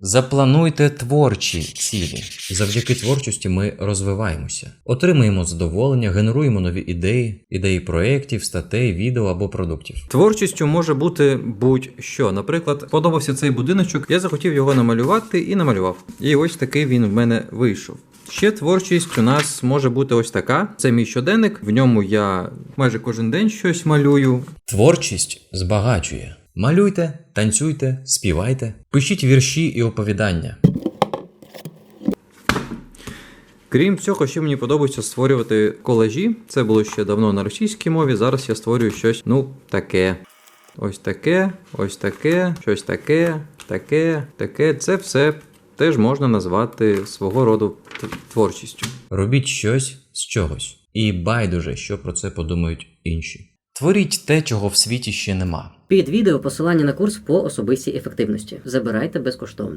Заплануйте творчі цілі. Завдяки творчості ми розвиваємося, отримуємо задоволення, генеруємо нові ідеї, ідеї проєктів, статей, відео або продуктів. Творчістю може бути будь-що. Наприклад, подобався цей будиночок, я захотів його намалювати і намалював. І ось такий він в мене вийшов. Ще творчість у нас може бути ось така. Це мій щоденник. В ньому я майже кожен день щось малюю. Творчість збагачує. Малюйте, танцюйте, співайте, пишіть вірші і оповідання. Крім цього, ще мені подобається створювати колажі. Це було ще давно на російській мові. Зараз я створюю щось, ну, таке. Ось таке, ось таке, щось таке, таке, таке. Це все теж можна назвати свого роду творчістю. Робіть щось з чогось. І байдуже, що про це подумають інші. Творіть те, чого в світі ще нема. Під відео посилання на курс по особистій ефективності. Забирайте безкоштовно.